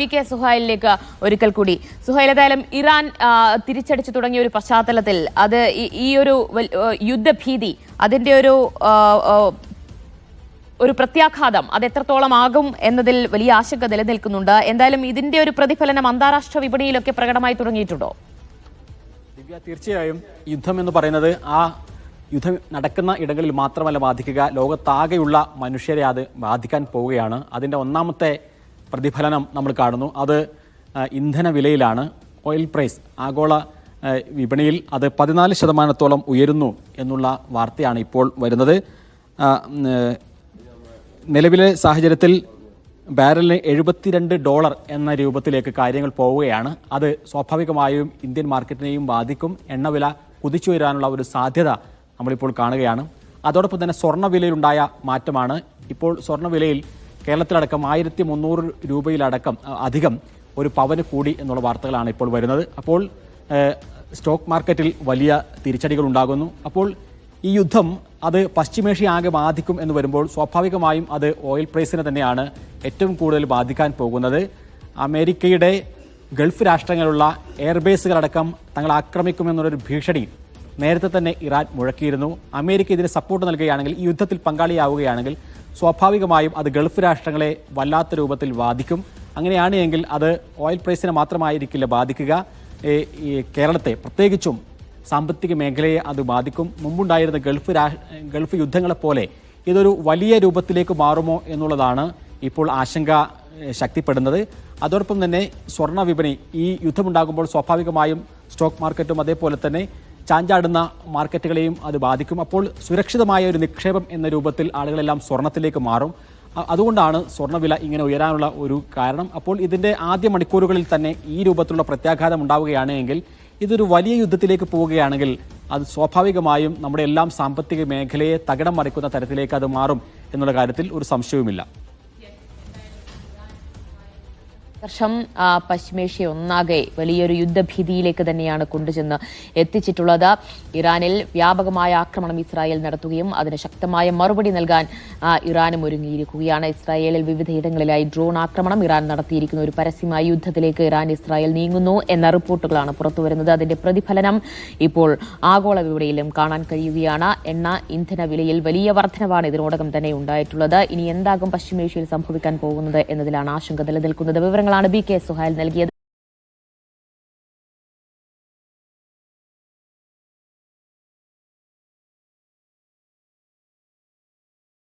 P K സുഹൈലിലേക്ക് ഒരിക്കൽ കൂടി. സുഹൈൽ ഏതായാലും ഇറാൻ തിരിച്ചടിച്ചു തുടങ്ങിയ ഒരു പശ്ചാത്തലത്തിൽ അത് ഈ- ഒരു യുദ്ധഭീതി അതിന്റെ ഒരു ഒരു പ്രത്യാഘാതം അത് എത്രത്തോളം ആകും എന്നതിൽ വലിയ ആശങ്ക നിലനിൽക്കുന്നുണ്ട്. എന്തായാലും ഇതിന്റെ ഒരു പ്രതിഫലനം അന്താരാഷ്ട്ര വിപണിയിലൊക്കെ പ്രകടമായി തുടങ്ങിയിട്ടുണ്ടോ? ദിവ്യ തീർച്ചയായും യുദ്ധം എന്ന് പറയുന്നത് ആ യുദ്ധം നടക്കുന്ന ഇടങ്ങളിൽ മാത്രമല്ല ബാധിക്കുക. ലോകത്താകെയുള്ള മനുഷ്യരെ അത് ബാധിക്കാൻ പോവുകയാണ്. അതിന്റെ ഒന്നാമത്തെ പ്രതിഫലനം നമ്മൾ കാണുന്നു. അത് ഇന്ധന വിലയിലാണ്. ഓയിൽ പ്രൈസ് ആഗോള വിപണിയിൽ അത് പതിനാല് ശതമാനത്തോളം ഉയരുന്നു എന്നുള്ള വാർത്തയാണ് ഇപ്പോൾ വരുന്നത്. നിലവിലെ സാഹചര്യത്തിൽ ബാരലിന് എഴുപത്തിരണ്ട് ഡോളർ എന്ന രൂപത്തിലേക്ക് കാര്യങ്ങൾ പോവുകയാണ്. അത് സ്വാഭാവികമായും ഇന്ത്യൻ മാർക്കറ്റിനെയും ബാധിക്കും. എണ്ണവില കുതിച്ചുയരാനുള്ള ഒരു സാധ്യത നമ്മളിപ്പോൾ കാണുകയാണ്. അതോടൊപ്പം തന്നെ സ്വർണവിലയിലുണ്ടായ മാറ്റമാണ്. ഇപ്പോൾ സ്വർണവിലയിൽ കേരളത്തിലടക്കം ആയിരത്തി മുന്നൂറ് രൂപയിലടക്കം അധികം ഒരു പവന് കൂടി എന്നുള്ള വാർത്തകളാണ് ഇപ്പോൾ വരുന്നത്. അപ്പോൾ സ്റ്റോക്ക് മാർക്കറ്റിൽ വലിയ തിരിച്ചടികൾ ഉണ്ടാകുന്നു. അപ്പോൾ ഈ യുദ്ധം അത് പശ്ചിമേഷ്യ ആകെ ബാധിക്കും എന്ന് വരുമ്പോൾ സ്വാഭാവികമായും അത് ഓയിൽ പ്രൈസിനെ തന്നെയാണ് ഏറ്റവും കൂടുതൽ ബാധിക്കാൻ പോകുന്നത്. അമേരിക്കയുടെ ഗൾഫ് രാഷ്ട്രങ്ങളിലുള്ള എയർബേസുകളടക്കം തങ്ങൾ ആക്രമിക്കുമെന്നുള്ളൊരു ഭീഷണി നേരത്തെ തന്നെ ഇറാൻ മുഴക്കിയിരുന്നു. അമേരിക്ക ഇതിന് സപ്പോർട്ട് നൽകുകയാണെങ്കിൽ ഈ യുദ്ധത്തിൽ പങ്കാളിയാവുകയാണെങ്കിൽ സ്വാഭാവികമായും അത് ഗൾഫ് രാഷ്ട്രങ്ങളെ വല്ലാത്ത രൂപത്തിൽ ബാധിക്കും. അങ്ങനെയാണ് എങ്കിൽ അത് ഓയിൽ പ്രൈസിനെ മാത്രമായിരിക്കില്ല ബാധിക്കുക. കേരളത്തെ പ്രത്യേകിച്ചും സാമ്പത്തിക മേഖലയെ അത് ബാധിക്കും. മുമ്പുണ്ടായിരുന്ന ഗൾഫ് രാ ഗൾഫ് യുദ്ധങ്ങളെപ്പോലെ ഇതൊരു വലിയ രൂപത്തിലേക്ക് മാറുമോ എന്നുള്ളതാണ് ഇപ്പോൾ ആശങ്ക ശക്തിപ്പെടുന്നത്. അതോടൊപ്പം തന്നെ സ്വർണ വിപണി ഈ യുദ്ധമുണ്ടാകുമ്പോൾ സ്വാഭാവികമായും സ്റ്റോക്ക് മാർക്കറ്റും അതേപോലെ തന്നെ ചാഞ്ചാടുന്ന മാർക്കറ്റുകളെയും അത് ബാധിക്കും. അപ്പോൾ സുരക്ഷിതമായ ഒരു നിക്ഷേപം എന്ന രൂപത്തിൽ ആളുകളെല്ലാം സ്വർണത്തിലേക്ക് മാറും. അതുകൊണ്ടാണ് സ്വർണവില ഇങ്ങനെ ഉയരാനുള്ള ഒരു കാരണം. അപ്പോൾ ഇതിന്റെ ആദ്യ മണിക്കൂറുകളിൽ തന്നെ ഈ രൂപത്തിലുള്ള പ്രത്യാഘാതം ഉണ്ടാവുകയാണ് എങ്കിൽ ഇതൊരു വലിയ യുദ്ധത്തിലേക്ക് പോവുകയാണെങ്കിൽ അത് സ്വാഭാവികമായും നമ്മുടെ എല്ലാം സാമ്പത്തിക മേഖലയെ തകിടം മറിക്കുന്ന തരത്തിലേക്ക് അത് മാറും എന്നുള്ള കാര്യത്തിൽ ഒരു സംശയവുമില്ല. വർഷം പശ്ചിമേഷ്യ ഒന്നാകെ വലിയൊരു യുദ്ധഭീതിയിലേക്ക് തന്നെയാണ് കൊണ്ടുചെന്ന് എത്തിച്ചിട്ടുള്ളത്. ഇറാനിൽ വ്യാപകമായ ആക്രമണം ഇസ്രായേൽ നടത്തുകയും അതിന് ശക്തമായ മറുപടി നൽകാൻ ഇറാനും ഒരുങ്ങിയിരിക്കുകയാണ്. ഇസ്രായേലിൽ വിവിധയിടങ്ങളിലായി ഡ്രോൺ ആക്രമണം ഇറാൻ നടത്തിയിരിക്കുന്ന ഒരു പരസ്യമായ യുദ്ധത്തിലേക്ക് ഇറാൻ ഇസ്രായേൽ നീങ്ങുന്നു എന്ന റിപ്പോർട്ടുകളാണ് പുറത്തുവരുന്നത്. അതിന്റെ പ്രതിഫലനം ഇപ്പോൾ ആഗോള വിപണിയിലും കാണാൻ കഴിയുകയാണ്. എണ്ണ ഇന്ധന വിലയിൽ വലിയ വർധനവാണ് ഇതിനോടകം തന്നെ ഉണ്ടായിട്ടുള്ളത്. ഇനി എന്താകും പശ്ചിമേഷ്യയിൽ സംഭവിക്കാൻ പോകുന്നത് എന്നതിലാണ് ആശങ്ക നിലനിൽക്കുന്നത്. വിവരങ്ങളാണ് ബി കെ സുഹൈൽ നൽകിയത്.